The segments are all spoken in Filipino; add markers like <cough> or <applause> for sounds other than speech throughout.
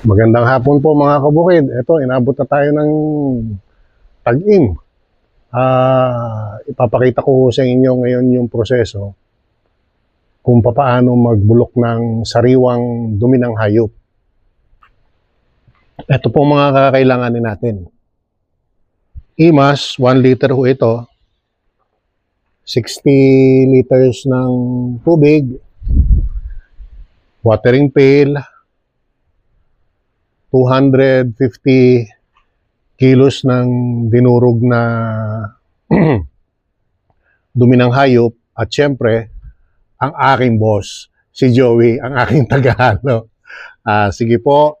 Magandang hapon po mga kabukid. Ito, inabot na tayo ng tag-im. Ah, ipapakita ko sa inyo ngayon yung proseso kung paano magbulok ng sariwang dumi ng hayop. Ito po mga kakailanganin natin. Imas, 1 liter ho ito. 60 liters ng tubig. Watering pail. 250 kilos ng dinurog na <clears throat> dumi ng hayop at syempre ang aking boss, si Joey, ang aking <laughs> tagahalo. Ah, sige po,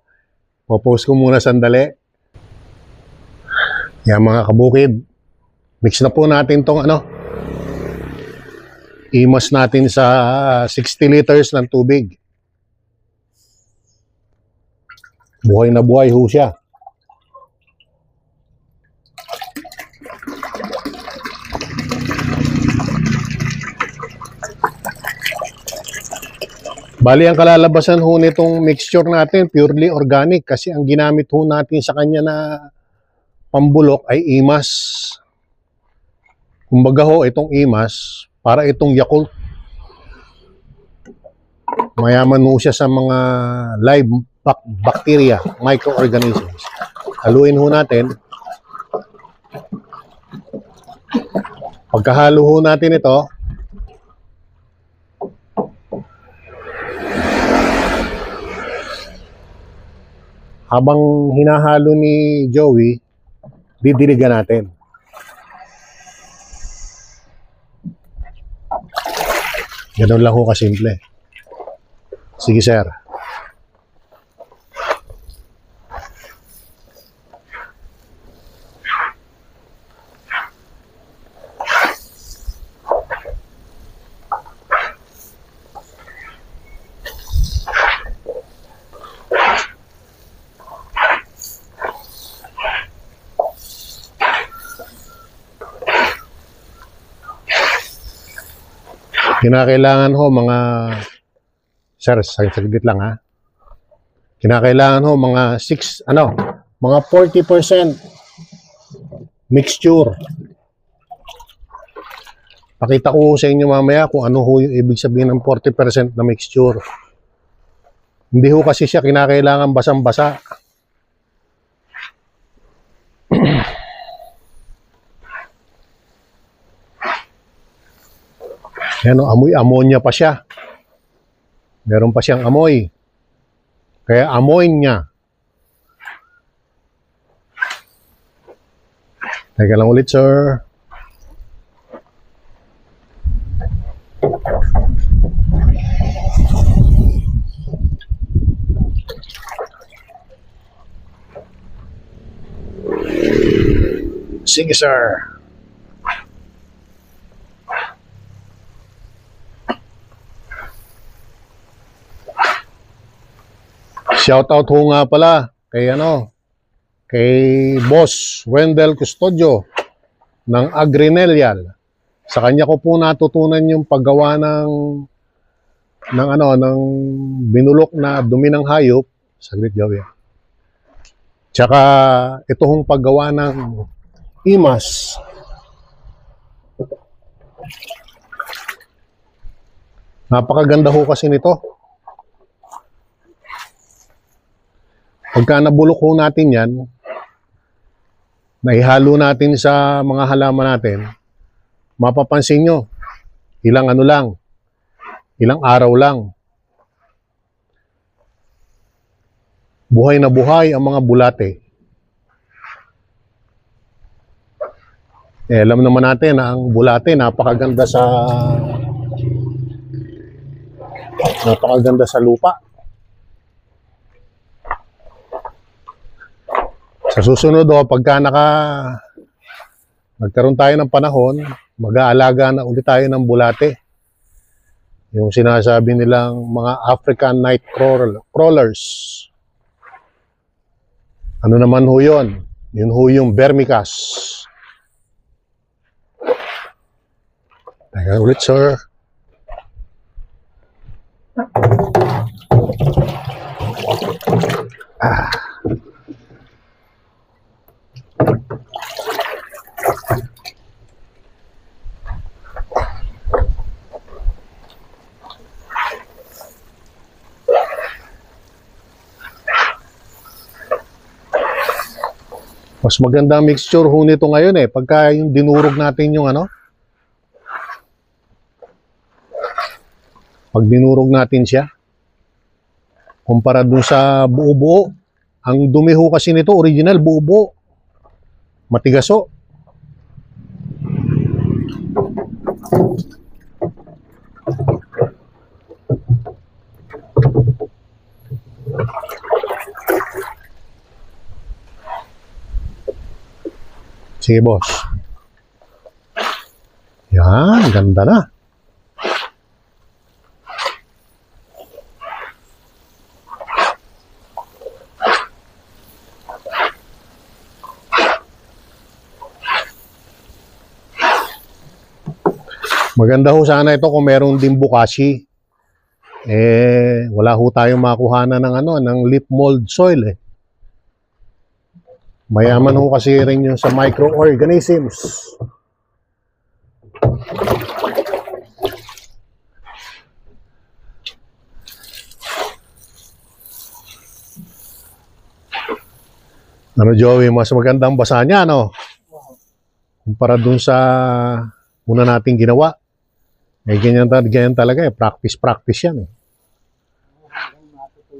popost ko muna sandali. Yan mga kabukid, mix na po natin tong ano, imas natin sa 60 liters ng tubig. Buhay na buhay ho siya. Bali, ang kalalabasan ho nitong mixture natin, purely organic kasi ang ginamit ho natin sa kanya na pambulok ay imas. Kumbaga ho, itong imas, para itong Yakult. Mayaman ho siya sa mga live bacteria, microorganisms. Haluin ho natin. Pagkahalo ho natin ito, habang hinahalo ni Joey, didiligan natin. Ganun lang ho kasimple. Sige, sir. Kinakailangan ho mga Sir, sag- saglit lang ha. Kinakailangan ho mga 6 ano, mga 40% mixture. Pakita ko sa inyo mamaya kung ano ho yung ibig sabihin ng 40% na mixture. Hindi ho kasi siya kinakailangan basang-basa. Yan o, amoy ammonia pa siya. Meron pa siyang amoy. Kaya amoy niya. Teka lang ulit, sir. Sige, sir. Shoutout ho nga pala kay ano, kay Boss Wendell Custodio ng Agrinelial. Sa kanya ko po natutunan yung paggawa ng ng ano, ng binulok na dumi ng hayop. Saglit, Joey. Tsaka ito hong paggawa ng imas. Napakaganda ho kasi nito. Pagka nabulok natin yan, naihalo natin sa mga halaman natin, mapapansin nyo, ilang ano lang, ilang araw lang. Buhay na buhay ang mga bulate. Eh, alam naman natin na ang bulate napakaganda sa napakaganda sa lupa. Sa susunod o pagka naka nagkaroon tayo ng panahon, mag-aalaga na ulit tayo ng bulate. Yung sinasabi nilang mga African night crawl- crawlers. Ano naman ho yun? Yun ho yung vermicas. Teka ulit, sir. Mas maganda ang mixture ho nito ngayon eh. Pagka yung dinurog natin yung ano. Pag dinurog natin siya. Kumpara dun sa buo-buo. Ang dumi ho kasi nito, original, buo-buo. Matigaso. Sige, boss. Yan, ganda na. Maganda ho sana ito kung meron din bukashi. Eh, wala ho tayong makuhanan ng ano, ng lip mold soil eh. Mayaman ho kasi rin yung sa microorganisms. Ano Joey, mas magandang basa niya, no? Kumpara dun sa una nating ginawa. Eh, ganyan, ganyan talaga eh. Practice-practice yan eh.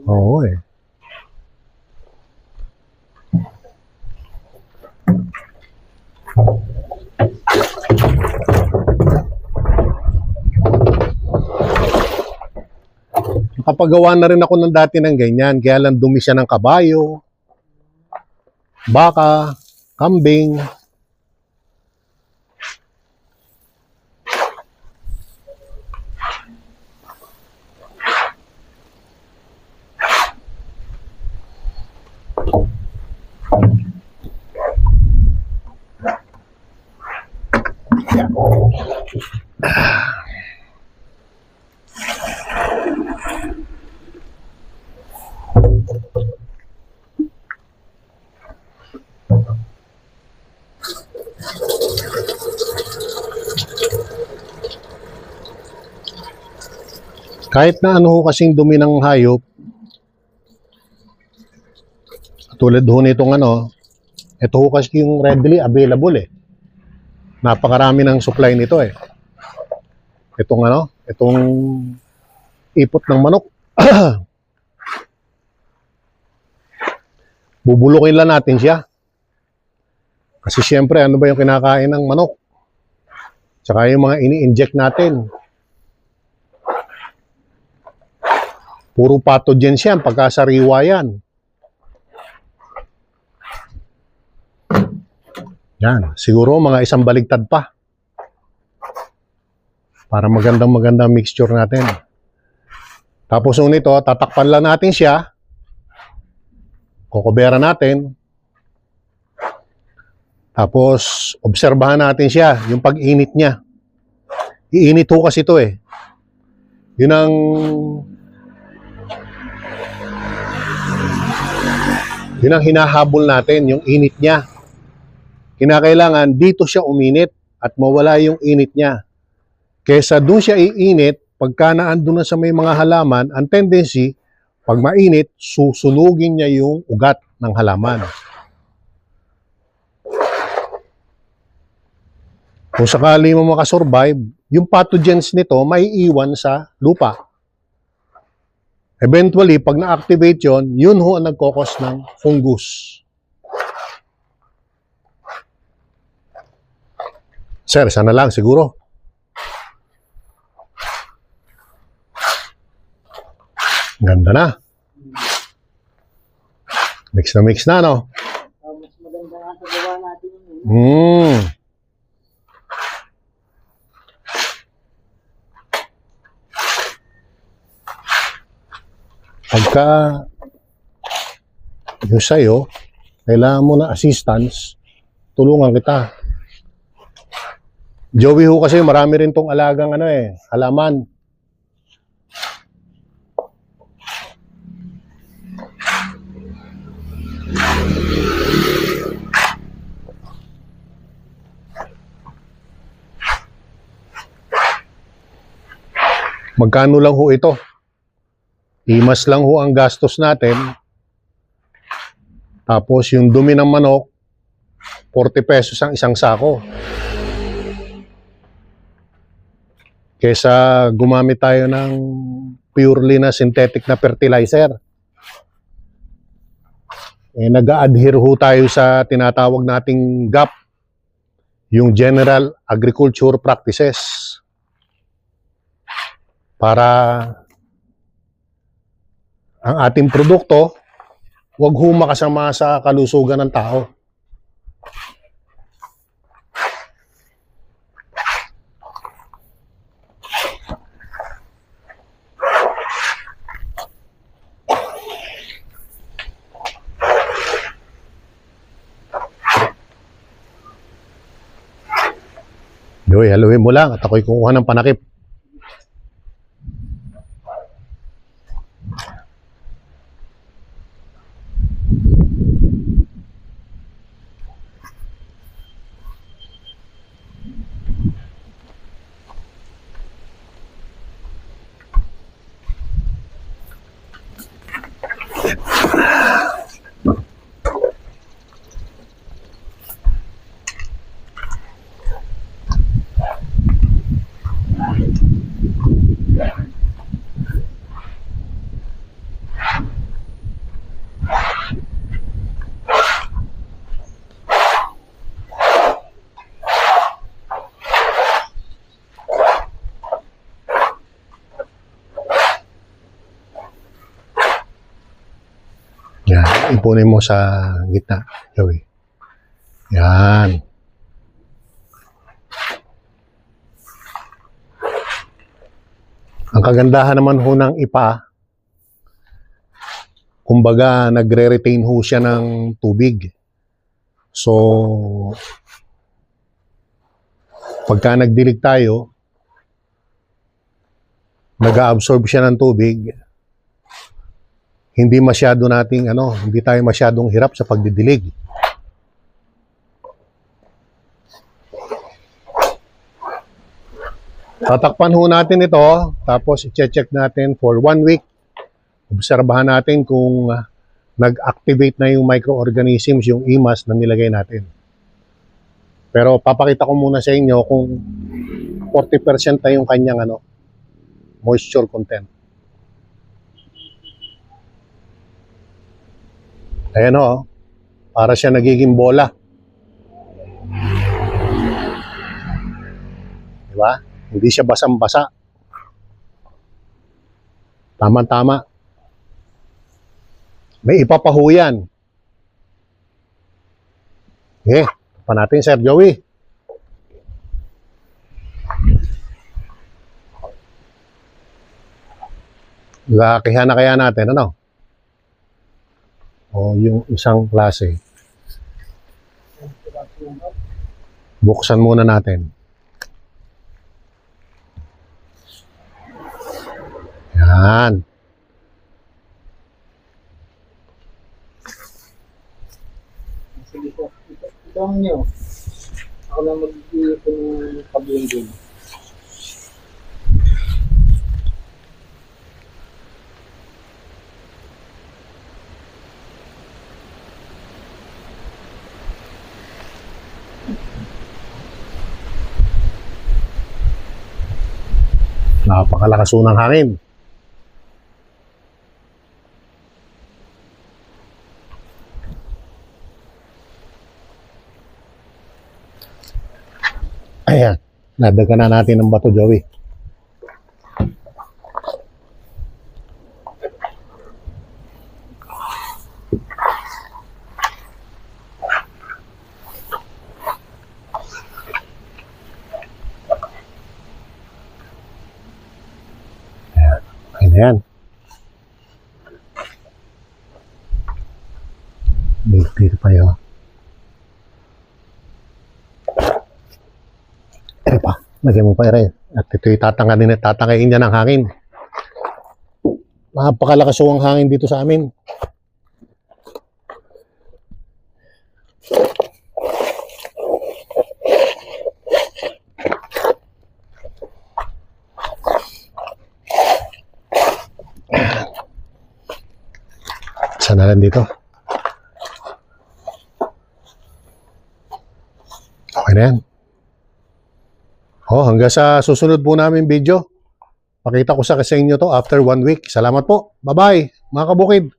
Oo eh. Nakapagawa na rin ako ng dati ng ganyan. Kaya lang dumi siya ng kabayo, baka, kambing. Kahit na ano ho kasing dumi ng hayop, tulad ho nitong ano, ito ho kasi yung readily available eh. Napakarami ng supply nito eh. Itong ano, itong ipot ng manok. <clears throat> Bubulukin lang natin siya. Kasi siyempre, ano ba yung kinakain ng manok? Tsaka yung mga ini-inject natin. Puro pathogens yan, pagkasariwa yan. Yan, siguro mga isang baligtad pa. Para magandang magandang mixture natin. Tapos nung nito, tatakpan lang natin siya. Kokobera natin. Tapos, obserbahan natin siya, yung pag-init niya. Iinit ho kasi ito eh. Yun ang Yun ang hinahabol natin, yung init niya. Kinakailangan dito siya uminit at mawala yung init niya. Kesa doon siya iinit, pagka naandun na sa may mga halaman, ang tendency, pag mainit, susunugin niya yung ugat ng halaman. Kung sakali mo makasurvive, yung pathogens nito may iwan sa lupa. Eventually, pag na-activate yon, yun ho ang nagkokos ng fungus. Sir, sana lang siguro. Ganda na. Mix na mix na, no? Ah, mas maganda nga sa gawa natin. Mm. Pagka yung sa'yo, kailangan mo na assistance, tulungan kita. Joey ho kasi marami rin tong alagang ano eh, halaman. Magkano lang ho ito? Imas lang ho ang gastos natin. Tapos yung dumi ng manok, 40 pesos ang isang sako. Kesa gumamit tayo ng purely na synthetic na fertilizer. Eh, nag-adhere ho tayo sa tinatawag nating GAP, yung General Agriculture Practices. Para ang ating produkto, wag ho makasama sa kalusugan ng tao. Yoy, haluin mo lang at ako'y kukuha ng panakip. Yan, ipunin mo sa gitna. Joey. Yan. Ang kagandahan naman ho ng ipa, kumbaga nagre-retain ho siya ng tubig. So, pagka nagdilig tayo, nag-absorb siya ng tubig, hindi masyado nating ano, hindi tayo masyadong hirap sa pagdidilig. Tatakpan ho natin ito, tapos i-check natin for one week. Obserbahan natin kung ah, nag-activate na yung microorganisms, yung imas na nilagay natin. Pero papakita ko muna sa inyo kung 40% na yung kanyang ano, moisture content. Ayan o, para siya nagiging bola. Di ba? Hindi siya basang-basa. Tama-tama. May ipapaho yan. Eh, pa natin, Sir Joey. Lakihan na kaya natin, ano? O yung isang klase. Buksan muna natin. Yan. Sige po. Ito, ang nyo. Ako lang mag-iipon ng kabilang din. Napakalakas ng hangin. Ayan. Nadagan na natin ng bato, Joey. Ayan. Ayan. Dito pa yun. Ere pa, lagyan mo pa ere. At ito'y tatanggalin at tatangayin niya ng hangin. Napakalakas ang hangin dito sa amin. Sana lang dito. Okay na yan. Oh, hanggang sa susunod po namin video. Pakita ko sa sa inyo to after one week. Salamat po. Bye-bye, mga kabukid.